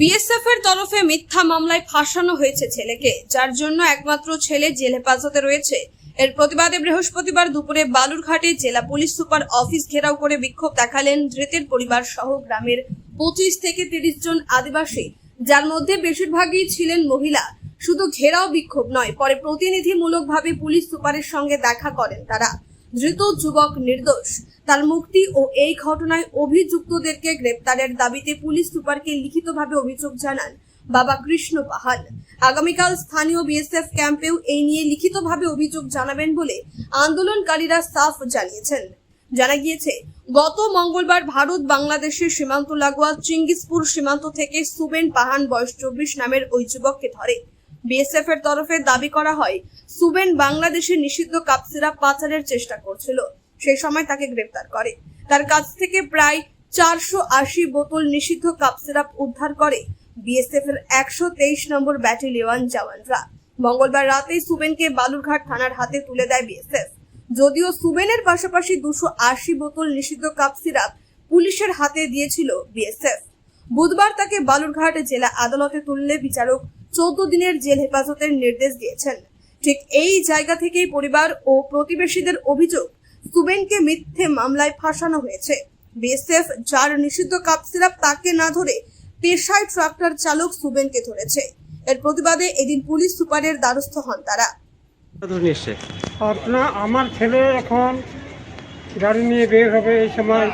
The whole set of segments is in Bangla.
বিএসএফ এর তরফে মিথ্যা মামলায় ফাঁসানো হয়েছে ছেলেকে, যার জন্য একমাত্র ছেলে জেল হেফাজতে রয়েছে। এর প্রতিবাদে বৃহস্পতিবার দুপুরে বালুরঘাটে জেলা পুলিশ সুপার অফিস ঘেরাও করে বিক্ষোভ দেখালেন ধৃতের পরিবার সহ গ্রামের পঁচিশ থেকে তিরিশ জন আদিবাসী, যার মধ্যে বেশিরভাগই ছিলেন মহিলা। শুধু ঘেরাও বিক্ষোভ নয়, পরে প্রতিনিধিমূলকভাবে পুলিশ সুপারের সঙ্গে দেখা করেন তারা। ধৃত যুবক নির্দোষ। তার মুক্তি ও এই ঘটনায় অভিযুক্তদেরকে গ্রেপ্তারের দাবিতে পুলিশ সুপারকে লিখিতভাবে অভিযোগ জানান বাবা কৃষ্ণ পাহাড় আগামীকাল স্থানীয় বিএসএফ ক্যাম্পেও এই নিয়ে লিখিতভাবে অভিযোগ জানাবেন বলে আন্দোলনকারীরা সাফ জানিয়েছেন। জানা গিয়েছে, গত মঙ্গলবার ভারত বাংলাদেশের সীমান্ত লাগোয়া চিঙ্গিসপুর সীমান্ত থেকে সুবেন পাহান, বয়স চব্বিশ, নামের ওই যুবককে ধরে। বিএসএফ এর তরফে দাবি করা হয়, সুবেন বাংলাদেশে নিষিদ্ধ কাপ সিরাপ পাচারের চেষ্টা করছিল। সেই সময় তাকে গ্রেপ্তার করে। তার কাছ থেকে প্রায় চারশো আশি বোতল নিষিদ্ধ কাপ সিরাপ উদ্ধার করে বিএসএফ এর একশো তেইশ নম্বর ব্যাটালিয়ন জওয়ানরা। মঙ্গলবার রাতে সুবেনকে বালুরঘাট থানার হাতে তুলে দেয় বিএসএফ যদিও সুবেনের পাশাপাশি দুশো আশি বোতল নিষিদ্ধ কাপ সিরাপ পুলিশের হাতে দিয়েছিল বিএসএফ বুধবার তাকে বালুরঘাট জেলা আদালতে তুললে বিচারক চোদ্দ দিনের জেল হেফাজতের নির্দেশ দিয়েছেন। ঠিক এই জায়গা থেকেই পরিবার ও প্রতিবেশীদের অভিযোগ সুবেনকে মিথ্যে মামলায় ফাঁসানো হয়েছে। বিএসএফ যার নিষিদ্ধ কাপ সিরাপ তাকে না ধরে পেশায় ট্রাক্টর চালক সুবেনকে ধরেছে। এর প্রতিবাদে এদিন পুলিশ সুপারের দ্বারস্থ হন তারা। আপনার আমার ছেলে এখন গাড়ি নিয়ে বের হবে এই সময়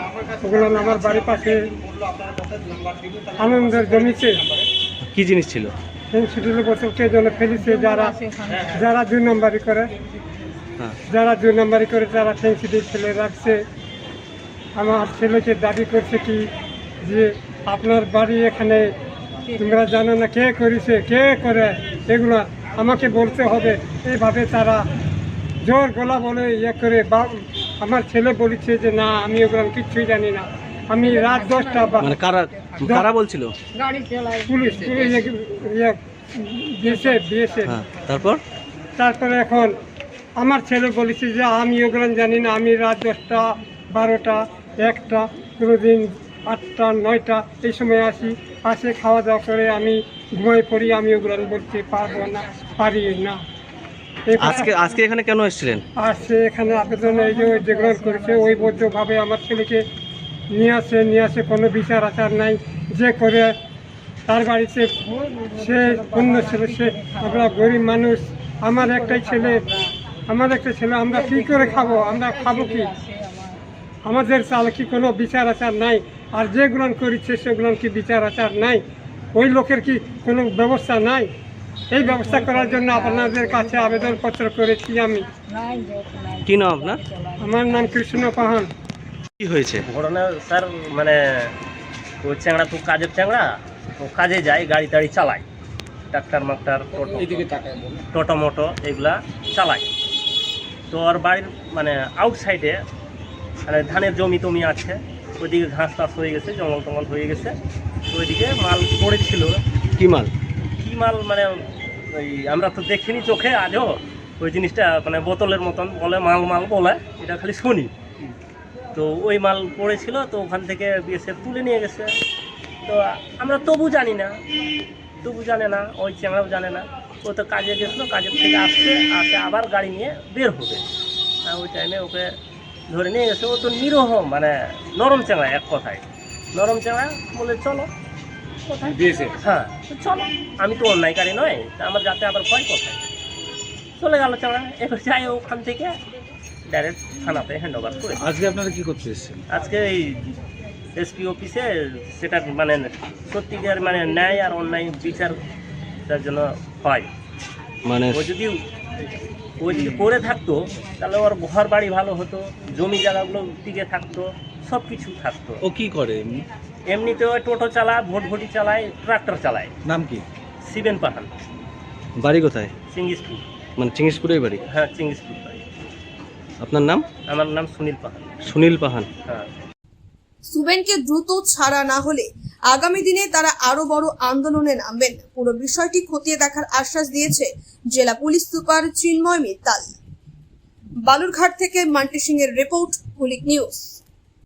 ওগুলো আমার বাড়ির পাশে আনন্দের জমিছে কি জিনিস ছিল? সেগুলো বছরকে জন্য ফেলেছে যারা যারা দুই নম্বরই করে। হ্যাঁ। যারা দুই নম্বরই করে তারা সেন্সিটিভ ফেলে রাখছে। আমার ছেলেকে দাবি করছে কি যে আপনার বাড়ি এখানে তোমরা জানো না কে করেছে কে করে এগুলো আমাকে বলতে হবে। এইভাবে তারা জোর গলা বলে ইয়ে করে বা আমার ছেলে বলেছে যে না আমি ওগুলো কিচ্ছুই জানি না। আমি রাত দশটা মানে কারা কারা বলছিল? পুলিশ পুলিশ দিয়েছে দিয়েছে হ্যাঁ তারপর? তারপরে এখন আমার ছেলে বলেছে যে আমি ওগুলো জানি না আমি রাত দশটা বারোটা একটা কোনো দিন আটটা নয়টা এই সময় আসি। আসে খাওয়া দাওয়া করে আমি ঘুমাই পড়ি আমি ওগুলো বলতে পারব না পারি না। আজকে আজকে এখানে কেন এসেছিলেন? আর সে এখানে আবেদন এই যে ওই যেগুলো করেছে ওই বদ্ধভাবে আমার ছেলেকে নিয়ে আসে নিয়ে আসে কোনো বিচার আচার নাই যে করে তার বাড়িতে সে অন্য ছেলে সে আমরা গরিব মানুষ আমার একটাই ছেলে আমার একটা ছেলে আমরা কী করে খাব আমরা খাব কি? আমাদের চাল কি কোনো বিচার আচার নাই? আর যেগুলো করেছে সেগুলো কি বিচার আচার নাই? ওই লোকের কি কোনো ব্যবস্থা নাই? এই ব্যবস্থা করার জন্য আপনাদের কাছে আবেদনপত্র করেছি আমি। কি নাম আপনার? আমার নাম কৃষ্ণ পাহান। কি হয়েছে? ঘটনা স্যার মানে ওই চ্যাংড়া তো কাজের চ্যাংড়া ও কাজে যায় গাড়ি টাড়ি চালায় ট্রাক্টার মাক্টার টোটো টোটো মোটো এগুলা চালায় তো ওর বাড়ির মানে আউটসাইডে মানে ধানের জমি টমি আছে। ওইদিকে ঘাস টাস হয়ে গেছে জঙ্গল টঙ্গল হয়ে গেছে। ওইদিকে মাল পড়েছিল। কি মাল? কি মাল মানে ওই আমরা তো দেখিনি চোখে আজও। ওই জিনিসটা মানে বোতলের মতন বলে মাল মাল বলে এটা খালি শুনি। তো ওই মাল পড়েছিল তো ওখান থেকে বিএসএফ তুলে নিয়ে গেছে। তো আমরা তবু জানি না তবু জানে না ওই চ্যাংড়াও জানে না। ও তো কাজে গেছিল কাজের থেকে আসছে আসে আবার গাড়ি নিয়ে বের হবে। ওই টাইমে ওকে ধরে নিয়ে গেছে। ও তো নিরহ মানে নরম চ্যাংড়া এক কথায়। নরম চ্যাংড়া বলে চলো। কোথায়? হ্যাঁ তো চলো। আমি তো অন্যায়কারী নয় তা আমার যাতে আবার ভয় কোথায়? চলে গেল চাঁড়া। এবার যাই ওখান থেকে ডাইরেক্ট থানাতে হ্যান্ড ওভার করে আজকে আপনারা কি করতে এসেছেন? আজকে এই এসপি অফিসে সেটা মানে সত্যিকার মানে ন্যায় আর অন্যায় বিচার তার জন্য হয়। মানে ও যদি ও যদি করে থাকতো তাহলে ওর ঘর বাড়ি ভালো হতো জমি জায়গাগুলো টিকে থাকতো সব কিছু থাকতো। ও কি করে এমনিতে ওই টোটো চালায় ভোট ভোটি চালায় ট্রাক্টর চালায়। নাম কি? সিবেন পাহান বাড়ি কোথায়? সিঙ্গিসপুর মানে চিঙ্গিসপুরেই বাড়ি? হ্যাঁ চিঙ্গিসপুর। আপনার নাম? আমার নাম সুনীল পাহান। সুনীল পাহান। হ্যাঁ। সুবেনকে দ্রুত ছাড়া না হলে আগামী দিনে তারা আরও বড় আন্দোলনে নামবেন। পুরো বিষয়টি খতিয়ে দেখার আশ্বাস দিয়েছে জেলা পুলিশ সুপার চিন্ময় মিত্তাল। বালুরঘাট থেকে মান্টি সিং এর রিপোর্ট কুলিক নিউজ।